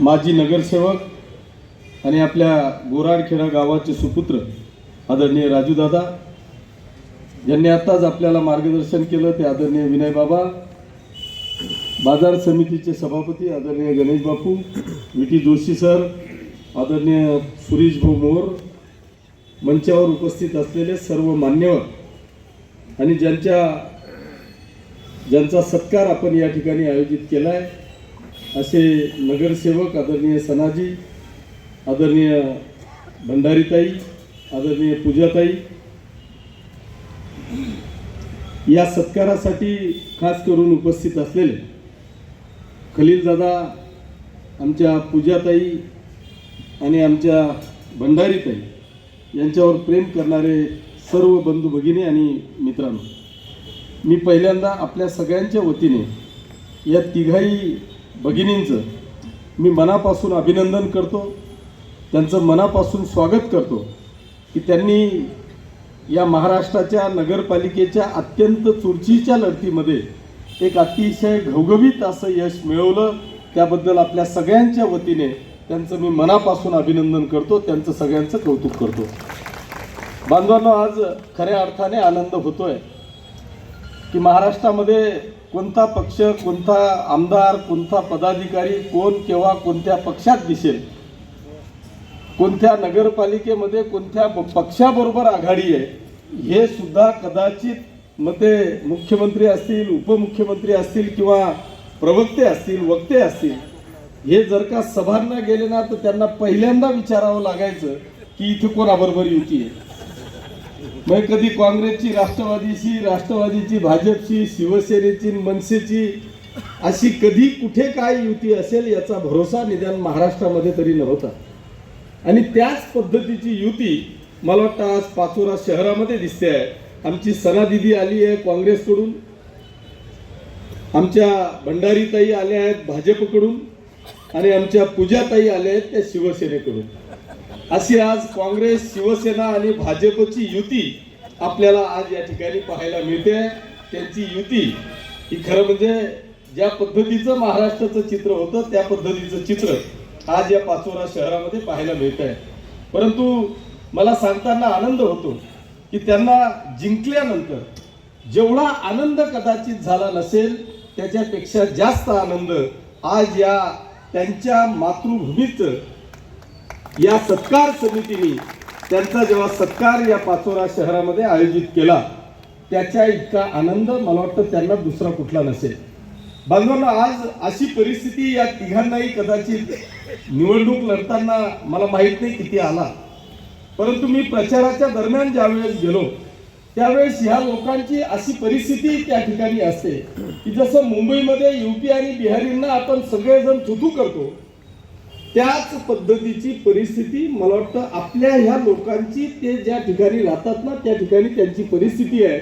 माजी नगरसेवक आणि आपल्या गोराडखेडा गावाचे सुपुत्र आदरणीय राजूदादा ज्यांनी आत्ताच आपल्याला मार्गदर्शन केलं. ते आदरणीय विनय बाबा बाजार समितीचे सभापती आदरणीय गणेश बापू विटी जोशी सर आदरणीय सुरेश भाऊ मोर मंचावर उपस्थित असलेले सर्व मान्यवर आणि ज्यांच्या ज्यांचा सत्कार आपण या ठिकाणी आयोजित केला आहे असे नगरसेवक आदरणीय सनाजी आदरणीय भंडारीताई आदरणीय पूजाताई या सत्कारासाठी खास करून उपस्थित असलेले खलीलदादा आमच्या पूजाताई आणि आमच्या भंडारीताई यांच्यावर प्रेम करणारे सर्व बंधू भगिनी आणि मित्रांनो मी पहिल्यांदा आपल्या सगळ्यांच्या वतीने या तिघाही भगिनींचं. मी मनापासून अभिनंदन करतो. त्यांचं मनापासून स्वागत करतो. की त्यांनी या महाराष्ट्राच्या नगरपालिकेच्या अत्यंत चुरचीच्या लढतीमध्ये एक अतिशय घवघवीत असं यश मिळवलं. त्याबद्दल आपल्या सगळ्यांच्या वतीने त्यांचं मी मनापासून अभिनंदन करतो. त्यांचं सगळ्यांचं कौतुक करतो. बांधवांना आज खऱ्या अर्थाने आनंद होतोय. की महाराष्ट्रामध्ये कोणता पक्ष कोणता आमदार कोणता पदाधिकारी कोण केव्हा कोणत्या पक्षात दिसेल? कोणत्या नगरपालिकेमध्ये कोणत्या प- पक्षाबरोबर आघाडी आहे? हे सुद्धा कदाचित मग ते मुख्यमंत्री असतील उपमुख्यमंत्री असतील किंवा प्रवक्ते असतील वक्ते असतील हे जर का सभांना गेले ना तर त्यांना पहिल्यांदा विचारावं लागायचं की इथे कोणाबरोबर युती आहे? मग कधी काँग्रेसची राष्ट्रवादीची राष्ट्रवादीची भाजपची शिवसेनेची मनसेची अशी कधी कुठे काय युती असेल याचा भरोसा निदान महाराष्ट्रामध्ये तरी नव्हता. आणि त्याच पद्धतीची युती मला वाटतं आज पाचोरा शहरामध्ये दिसते आहे. आमची सनादिदी आली आहे काँग्रेसकडून. आमच्या भंडारीताई आल्या आहेत भाजपकडून. आणि आमच्या पूजाताई आल्या आहेत त्या शिवसेनेकडून. अशी आज काँग्रेस शिवसेना आणि भाजपची युती आपल्याला आज या ठिकाणी पाहायला मिळते. त्यांची युती ही खरं म्हणजे ज्या पद्धतीचं महाराष्ट्राचं चित्र होतं त्या पद्धतीचं चित्र आज या पाचोरा शहरामध्ये पाहायला मिळत आहे परंतु मला सांगताना आनंद होतो की त्यांना जिंकल्यानंतर जेवढा आनंद कदाचित झाला नसेल त्याच्यापेक्षा जास्त आनंद आज या त्यांच्या मातृभूमीचं या सत्कार समितीने त्यांचा जेव्हा सत्कार या पाचोरा शहरामध्ये आयोजित केला त्याच्या इतका आनंद मला वाटतं त्यांना दुसरा कुठला नसेल. बांधवांना आज अशी परिस्थिती या तिघांनाही कदाचित निवडणूक लढताना मला माहीत नाही किती आला. परंतु मी प्रचाराच्या दरम्यान ज्यावेळेस गेलो त्यावेळेस ह्या लोकांची अशी परिस्थिती त्या ठिकाणी असते की जसं मुंबईमध्ये युपी आणि बिहारींना आपण सगळेजण थुथू करतो त्याच पद्धतीची परिस्थिती मला वाटतं आपल्या ह्या लोकांची ते ज्या ठिकाणी राहतात ना त्या ठिकाणी त्यांची परिस्थिती आहे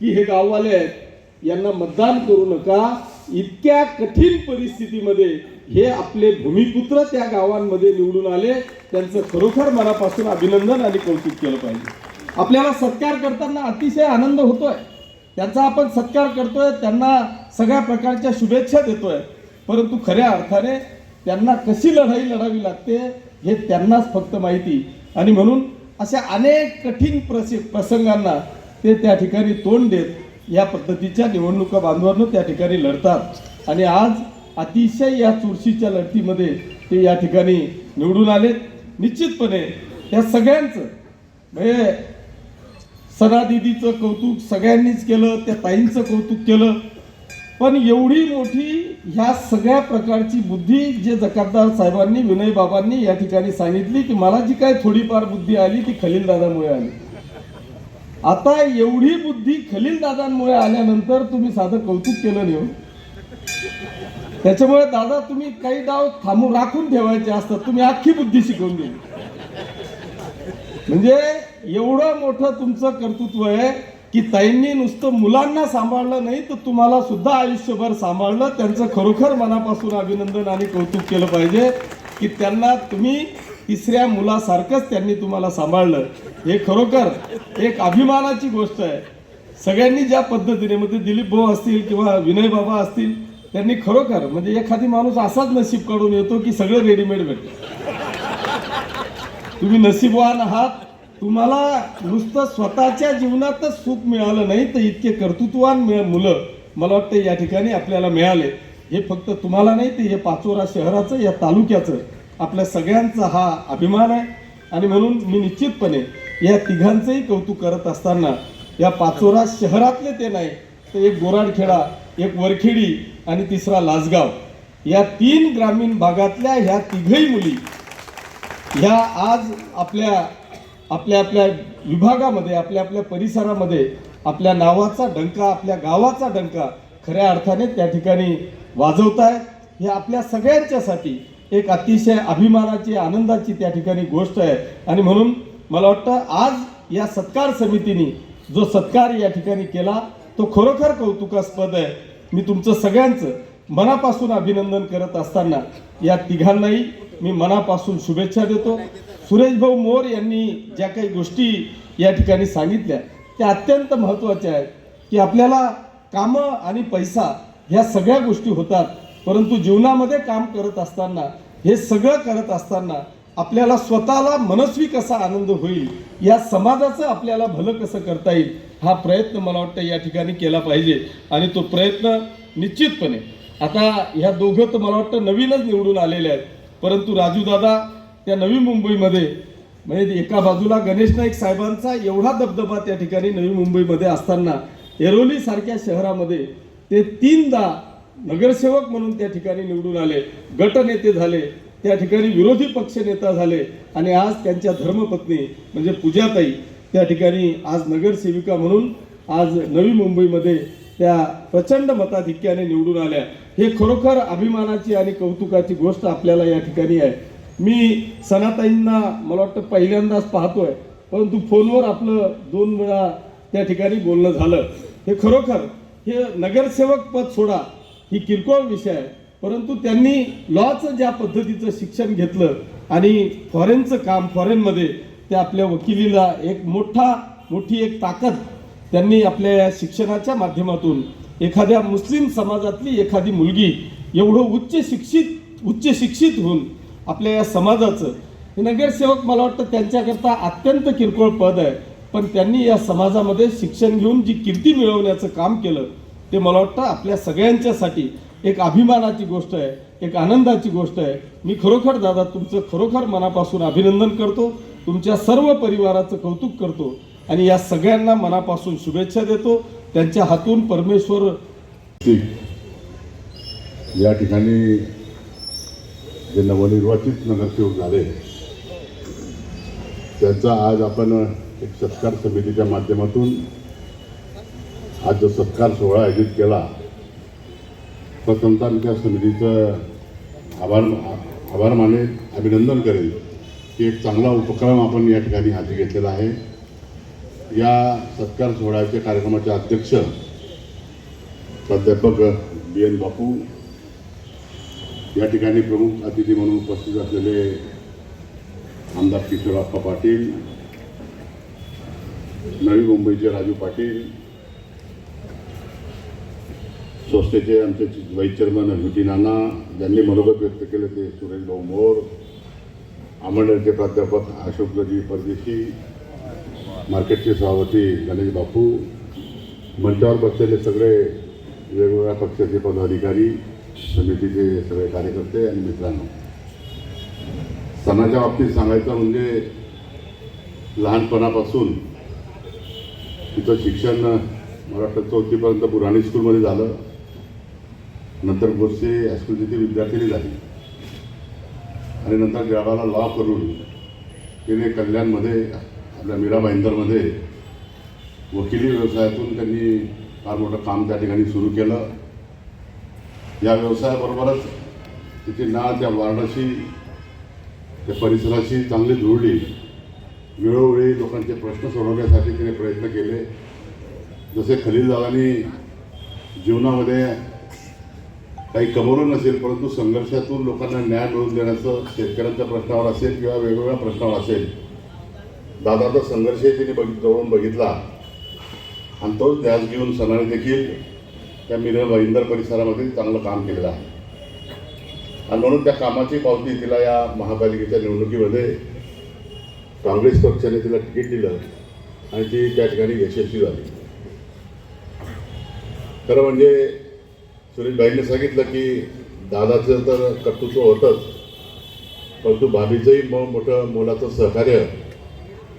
की हे गाववाले आहेत यांना मतदान करू नका. इतक्या कठीण परिस्थितीमध्ये हे आपले भूमिपुत्र त्या गावांमध्ये निवडून आले. त्यांचं खरोखर मनापासून अभिनंदन आणि कौतुक केलं पाहिजे. आपल्याला सत्कार करताना अतिशय आनंद होतोय. त्यांचा आपण सत्कार करतोय त्यांना सगळ्या प्रकारच्या शुभेच्छा देतोय. परंतु खऱ्या अर्थाने त्यांना कशी लढाई लढावी लागते हे त्यांनाच फक्त माहिती. आणि म्हणून अशा अनेक कठीण प्रसि प्रसंगांना ते त्या ठिकाणी तोंड देत या पद्धतीच्या निवडणुका बांधवांनो त्या ठिकाणी लढतात. आणि आज अतिशय या चुरशीच्या लढतीमध्ये ते या ठिकाणी निवडून आलेत. निश्चितपणे त्या सगळ्यांचं म्हणजे सणादिदीचं कौतुक सगळ्यांनीच केलं त्या ताईंचं कौतुक केलं पण एवढी मोठी ह्या सगळ्या प्रकारची बुद्धी जे जकातदार साहेबांनी विनय बाबांनी या ठिकाणी सांगितली की मला जी काय थोडीफार बुद्धी आली ती खलील दादामुळे आली. आता एवढी बुद्धी खलील दादांमुळे आल्यानंतर तुम्ही साधं कौतुक केलं नाही हो. त्याच्यामुळे दादा तुम्ही काही डाव थांबून राखून ठेवायचे असतात तुम्ही अख्खी बुद्धी शिकवून दिली म्हणजे एवढं मोठं तुमचं कर्तृत्व आहे की ताईंनी नुसतं मुलांना सांभाळलं नाही तर तुम्हाला सुद्धा आयुष्यभर सांभाळलं. त्यांचं खरोखर मनापासून अभिनंदन आणि कौतुक केलं पाहिजे की त्यांना तुम्ही तिसऱ्या मुलासारखंच त्यांनी तुम्हाला सांभाळलं. हे खरोखर एक अभिमानाची गोष्ट आहे. सगळ्यांनी ज्या पद्धतीने म्हणजे दिलीप भाऊ असतील किंवा विनय बाबा असतील त्यांनी खरोखर म्हणजे एखादी माणूस असाच नशीब काढून येतो की सगळं रेडीमेड भेटतं. तुम्ही नशीबवान आहात तुम्हाला नुसतं स्वतःच्या जीवनातच सुख मिळालं नाही तर इतके कर्तृत्वान मिळ- मुलं मला वाटतं या ठिकाणी आपल्याला मिळाले. हे फक्त तुम्हाला नाही ते हे पाचोरा शहराचं या तालुक्याचं आपल्या सगळ्यांचा हा अभिमान आहे. आणि म्हणून मी निश्चितपणे या तिघांचंही कौतुक करत असताना या पाचोरा शहरातले ते नाही तर एक गोराडखेडा एक वरखेडी आणि तिसरा लासगाव. या तीन ग्रामीण भागातल्या ह्या तिघही मुली ह्या आज आपल्या आपल्या आपल्या विभागामध्ये आपल्या आपल्या परिसरामध्ये आपल्या नावाचा डंका आपल्या गावाचा डंका खऱ्या अर्थाने त्या ठिकाणी वाजवत आहे हे आपल्या सगळ्यांच्यासाठी एक अतिशय अभिमानाची आनंदाची त्या ठिकाणी गोष्ट आहे. आणि म्हणून मला वाटतं आज या सत्कार समितीने जो सत्कार या ठिकाणी केला तो खरोखर कौतुकास्पद आहे. मी तुमचं सगळ्यांचं मनापासून अभिनंदन करत असताना या तिघांनाही मी मनापासून शुभेच्छा देतो. सुरेश भाऊ मोर यांनी ज्या काही गोष्टी या ठिकाणी सांगितल्या त्या अत्यंत महत्त्वाच्या आहेत. की आपल्याला कामं आणि पैसा ह्या सगळ्या गोष्टी होतात परंतु जीवनामध्ये काम करत असताना हे सगळं करत असताना आपल्याला स्वतःला मनस्वी कसा आनंद होईल या समाजाचं आपल्याला भलं कसं करता येईल हा प्रयत्न मला वाटतं या ठिकाणी केला पाहिजे. आणि तो प्रयत्न निश्चितपणे आता ह्या दोघं तर मला वाटतं नवीनच निवडून आलेले आहेत. परंतु राजूदादा त्या नवी मुंबईमध्ये म्हणजे एका बाजूला गणेश नाईक साहेबांचा एवढा दबदबा त्या ठिकाणी नवी मुंबईमध्ये असताना एरोलीसारख्या शहरामध्ये ते तीनदा नगरसेवक म्हणून त्या ठिकाणी निवडून आले गटनेते झाले त्या ठिकाणी विरोधी पक्ष नेता झाले आणि आज त्यांच्या धर्मपत्नी म्हणजे पूजाताई त्या ठिकाणी आज नगरसेविका म्हणून आज नवी मुंबईमध्ये त्या प्रचंड मताधिक्याने निवडून आल्या. हे खरोखर अभिमानाची आणि कौतुकाची गोष्ट आपल्याला या ठिकाणी आहे. मी सनाताईंना मला वाटतं पहिल्यांदाच पाहतोय परंतु फोनवर आपलं दोन वेळा त्या ठिकाणी बोलणं झालं. हे खरोखर हे नगरसेवक पद सोडा ही किरकोळ विषय आहे. परंतु त्यांनी लॉचं ज्या पद्धतीचं शिक्षण घेतलं आणि फॉरेनचं काम फॉरेनमध्ये ते आपल्या वकिलीला एक मोठा मोठी एक ताकद त्यांनी आपल्या या शिक्षणाच्या माध्यमातून एखाद्या मुस्लिम समाजातली एखादी मुलगी एवढं उच्च शिक्षित उच्च शिक्षित होऊन आपल्या या समाजाचं हे नगरसेवक मला वाटतं त्यांच्याकरता अत्यंत किरकोळ पद आहे. पण त्यांनी या समाजामध्ये शिक्षण घेऊन जी कीर्ती मिळवण्याचं काम केलं ते मला वाटतं आपल्या सगळ्यांच्यासाठी एक अभिमानाची गोष्ट आहे एक आनंदाची गोष्ट आहे. मी खरोखर दादा तुमचं खरोखर मनापासून अभिनंदन करतो. तुमच्या सर्व परिवाराचं कौतुक करतो. आणि या सगळ्यांना मनापासून शुभेच्छा देतो. त्यांच्या हातून परमेश्वर या ठिकाणी जे नवनिर्वाचित नगरसेवक झाले त्यांचा आज आपण एक सत्कार समितीच्या माध्यमातून आज जो सत्कार सोहळा आयोजित केला प्रथमतः मी त्या समितीचं आभार आभार माने अभिनंदन करेल. की एक चांगला उपक्रम आपण या ठिकाणी हाती घेतलेला आहे. या सत्कार सोहळ्याच्या कार्यक्रमाचे अध्यक्ष प्राध्यापक बी एन बापू या ठिकाणी प्रमुख अतिथी म्हणून उपस्थित असलेले आमदार किशोरप्पा पाटील नवी मुंबईचे राजू पाटील संस्थेचे आमचे व्हाईस चेअरमन व्ही नाना ज्यांनी मनोगत व्यक्त केले ते सुरेश भाऊ मोर आमंडळचे प्राध्यापक अशोकजी परदेशी मार्केटचे सभापती गणेश बापू मंचावर बसलेले सगळे वेगवेगळ्या पक्षाचे पदाधिकारी समितीचे सगळे कार्यकर्ते आणि मित्रांनो. सणाच्या बाबतीत सांगायचं म्हणजे लहानपणापासून तिचं शिक्षण मला वाटतं चौथीपर्यंत पुराणी स्कूलमध्ये झालं. नंतर गोष्टी हायस्कूलची ती विद्यार्थिनी झाली. आणि नंतर जळगावला लॉ करून तिने कल्याणमध्ये आपल्या मीरा भाईंदरमध्ये वकिली व्यवसायातून त्यांनी फार मोठं काम त्या ठिकाणी सुरू केलं. या व्यवसायाबरोबरच तिची नाळ त्या वार्डाशी त्या परिसराशी चांगली जुळली. वेळोवेळी लोकांचे प्रश्न सोडवण्यासाठी तिने प्रयत्न केले. जसे खलीलदादांनी जीवनामध्ये काही कमवलं नसेल परंतु संघर्षातून लोकांना न्याय मिळवून देण्याचं शेतकऱ्यांच्या प्रश्नावर असेल किंवा वेगवेगळ्या प्रश्नावर असेल दादाचा संघर्षही तिने बघित जवळून बघितला. आणि तोच ध्यास घेऊन सणाने देखील त्या मिरर महिंदर परिसरामध्ये चांगलं काम केलेलं आहे. आणि म्हणून त्या कामाची पावती तिला या महापालिकेच्या निवडणुकीमध्ये काँग्रेस पक्षाने तिला तिकीट दिलं आणि ती त्या ठिकाणी यशस्वी झाली. खरं म्हणजे सुरेशभाईने सांगितलं की दादाचं तर कर्तृत्व होतंच परंतु भाभीचंही मग मोठं मोलाचं सहकार्य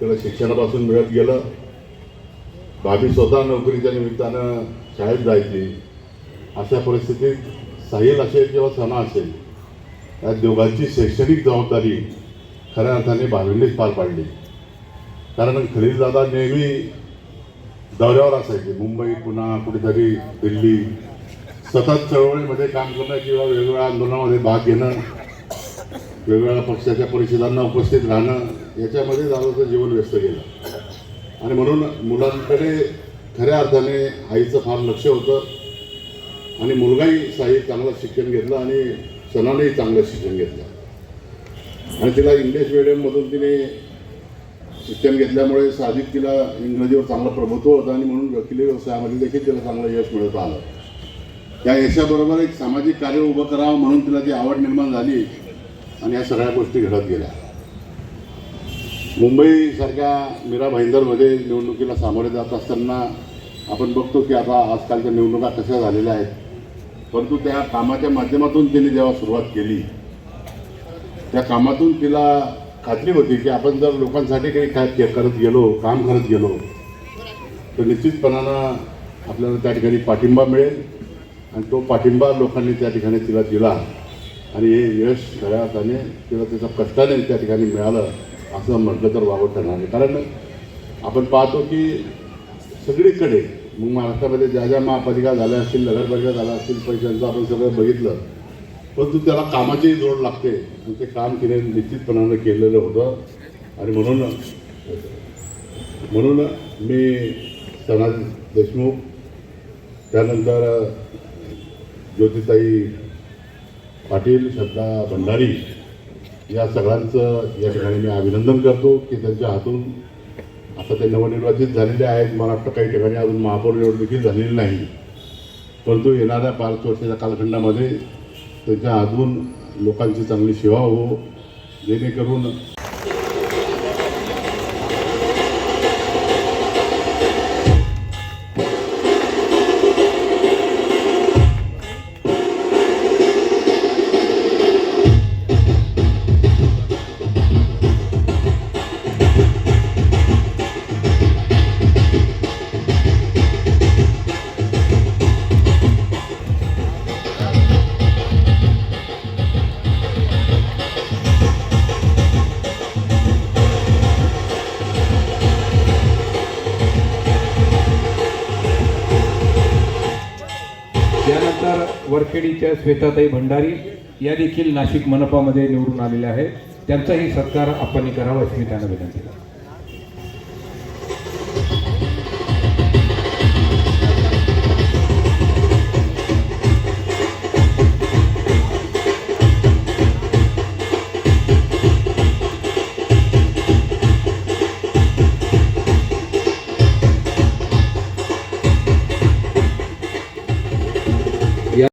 त्याला शिक्षणापासून मिळत गेलं. भाभी स्वतः नोकरीच्या निमित्तानं शाळेत जायची. अशा परिस्थितीत साहिल असेल किंवा सणा असेल या दोघांची शैक्षणिक जबाबदारी खऱ्या अर्थाने भावींनीच पार पाडली. कारण खलीलदादा नेहमी दौऱ्यावर असायचे. मुंबई पुन्हा कुठेतरी दिल्ली सतत चळवळीमध्ये काम करणं किंवा वेगवेगळ्या आंदोलनामध्ये भाग घेणं वेगवेगळ्या पक्षाच्या परिषदांना उपस्थित राहणं याच्यामध्ये दादाचं जीवन व्यस्त गेलं. आणि म्हणून मुलांकडे खऱ्या अर्थाने आईचं फार लक्ष होतं. आणि मुलगाही साई चांगलं शिक्षण घेतलं आणि सणानेही चांगलं शिक्षण घेतलं. आणि तिला इंग्लिश मिडियममधून तिने शिक्षण घेतल्यामुळे साधिक तिला इंग्रजीवर चांगलं प्रभुत्व होतं आणि म्हणून वकिली व्यवसायामध्ये देखील तिला चांगलं यश मिळत आलं. त्या यशाबरोबर एक सामाजिक कार्य उभं करावं म्हणून तिला ती आवड निर्माण झाली आणि या सगळ्या गोष्टी घडत गेल्या. मुंबईसारख्या मीरा भाईंदरमध्ये निवडणुकीला सामोरे जात असताना आपण बघतो की आता आजकालच्या निवडणुका कशा झालेल्या आहेत. परंतु त्या कामाच्या माध्यमातून तिने जेव्हा सुरुवात केली त्या कामातून तिला खात्री होती की आपण जर लोकांसाठी काही काय करत गेलो काम करत गेलो तर निश्चितपणानं आपल्याला त्या ठिकाणी पाठिंबा मिळेल आणि तो पाठिंबा लोकांनी त्या ठिकाणी तिला दिला. आणि हे यश घड्या तिला त्याचा कष्टाने त्या ठिकाणी मिळालं. असं म्हटलं तर वावं ठरणार नाही. कारण आपण पाहतो की सगळीकडे मग महाराष्ट्रामध्ये ज्या ज्या महापालिका झाल्या असतील नगरपालिका झाल्या असतील पैशांचं आपण सगळं बघितलं. परंतु त्याला कामाचीही जोड लागते. आणि ते काम तिने निश्चितपणानं केलेलं होतं. आणि म्हणून म्हणून मी सनाज देशमुख त्यानंतर ज्योतिताई पाटील श्रद्धा भंडारी या सगळ्यांचं या ठिकाणी मी अभिनंदन करतो की त्यांच्या हातून आता ते नवनिर्वाचित झालेले आहेत. मला वाटतं काही ठिकाणी अजून महापौर निवड देखील झालेली नाही. परंतु येणाऱ्या पाच वर्षाच्या कालखंडामध्ये त्यांच्या हातून लोकांची चांगली सेवा हो जेणेकरून वाकेडीच्या श्वेताताई भंडारी या देखील नाशिक मनपामध्ये निवडून आलेल्या आहेत. त्यांचाही सत्कार आपण करावा अशी मी त्यांना विनंती करतो.